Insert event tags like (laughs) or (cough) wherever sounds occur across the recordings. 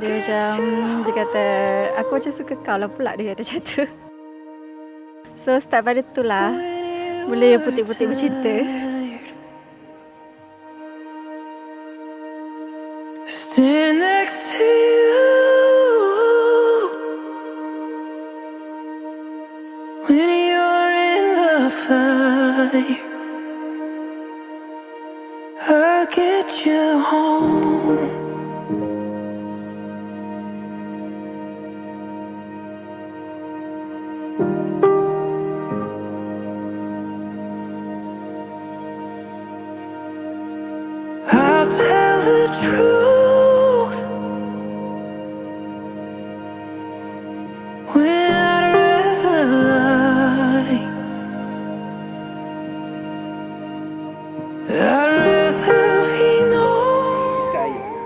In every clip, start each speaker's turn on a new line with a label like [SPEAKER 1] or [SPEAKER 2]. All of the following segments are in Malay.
[SPEAKER 1] Dia macam Dia kata Aku macam suka kau lah pula Dia kata macam tu So start pada tu lah Mula yang putih-putih bercinta
[SPEAKER 2] Stand next to you when you're in the fire. I'll get you home.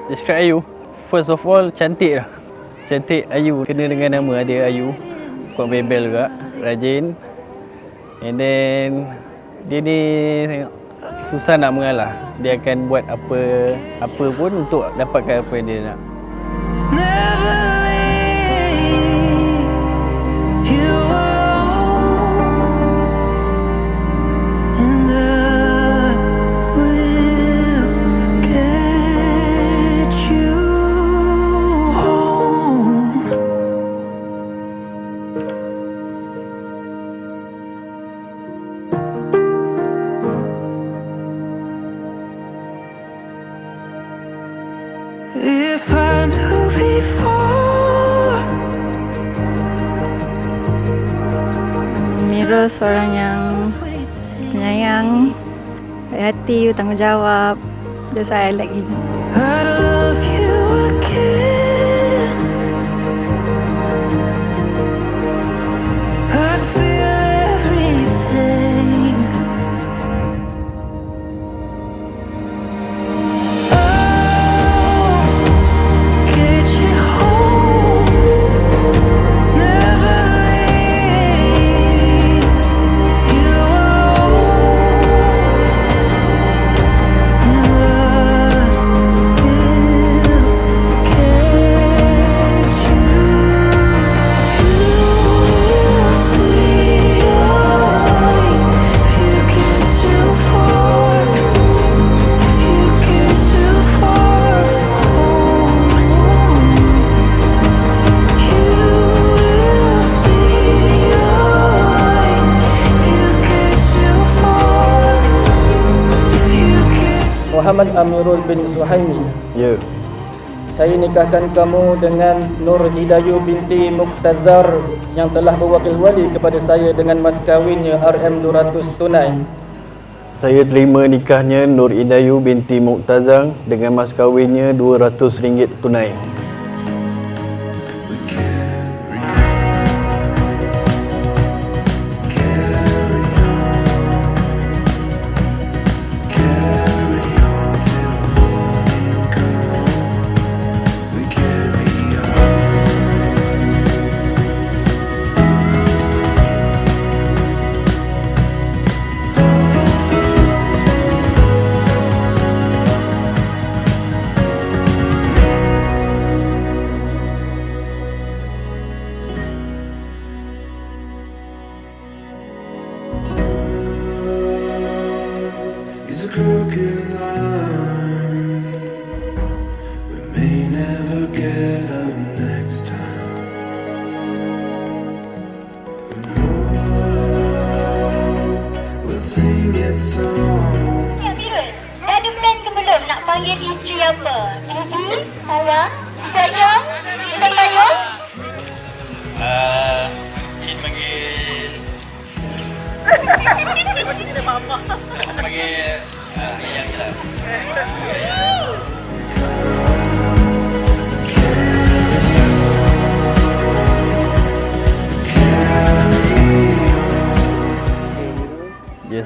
[SPEAKER 3] Describe Ayu. First of all cantik lah. Cantik Ayu. Kena dengan nama dia Ayu. Kuat bebel juga Rajin. And then Dia ni tengok Susah nak mengalah. Dia akan buat apa Apa pun untuk dapatkan apa yang dia nak
[SPEAKER 2] I
[SPEAKER 1] Mira seorang yang Penyayang. Baik hati Bertanggungjawab That's why I like him.
[SPEAKER 2] I'd love you again.
[SPEAKER 4] Muhammad Amirul bin Suhaimi
[SPEAKER 3] Ya.
[SPEAKER 4] Saya nikahkan kamu dengan Nur Hidayu binti Muktazar Yang telah berwakil wali kepada saya dengan mas kawinnya RM200 tunai.
[SPEAKER 3] Saya terima nikahnya Nur Idayu binti Muktazang Dengan mas kahwinnya RM200 tunai
[SPEAKER 2] is a crooked line. We may never get up next time. Hope will sing its song.
[SPEAKER 5] Ya, Mirul. Dah ada plan ke belum nak panggil isteri apa? Eddie, Sarah, Jasha, Intan Bayu?
[SPEAKER 3] Uh, ingin panggil (laughs) Panggil yang je lah Ya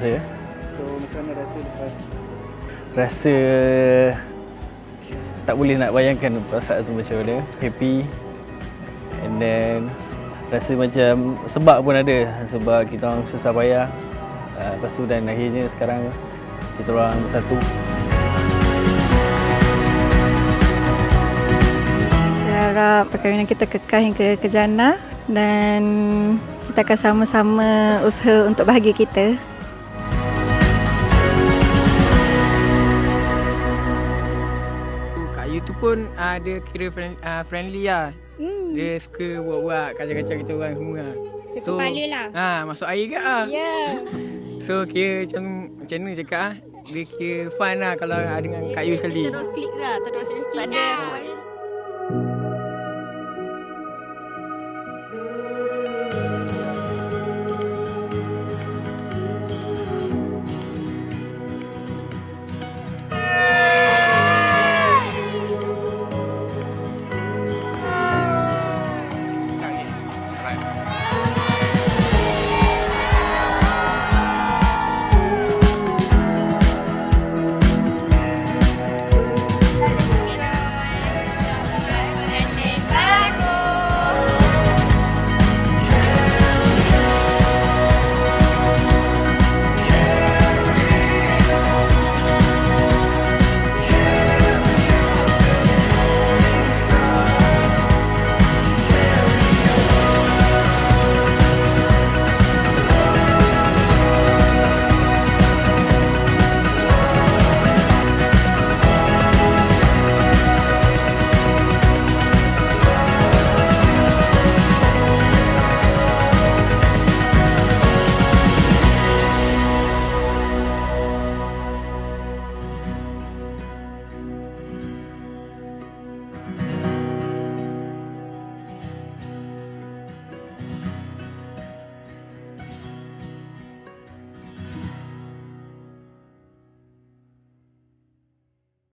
[SPEAKER 3] saya.
[SPEAKER 4] So macam mana rasa lepas?
[SPEAKER 3] Rasa Tak boleh nak bayangkan perasaan tu macam mana. Happy. And then Rasa macam sebab pun ada. Sebab kita orang susah payah. Uh, Lepas tu dan akhirnya sekarang Kita orang bersatu
[SPEAKER 1] harap perkahwinan kita kekal hingga ke jannah dan kita akan sama-sama usaha untuk bahagia kita.
[SPEAKER 6] Kak Yu tu pun uh, dia kira friend, uh, friendly lah. Hmm. Dia suka buat-buat kacau-kacau kita orang semua lah.
[SPEAKER 7] Suka kepala lah.
[SPEAKER 6] Ha, masuk air ke ah.
[SPEAKER 7] Ya. Yeah. (laughs)
[SPEAKER 6] So kira macam macam mana cakap ah. Dia kira fun lah kalau ada dengan Kak Yu sekali.
[SPEAKER 7] Terus klik lah. Terus tak ada.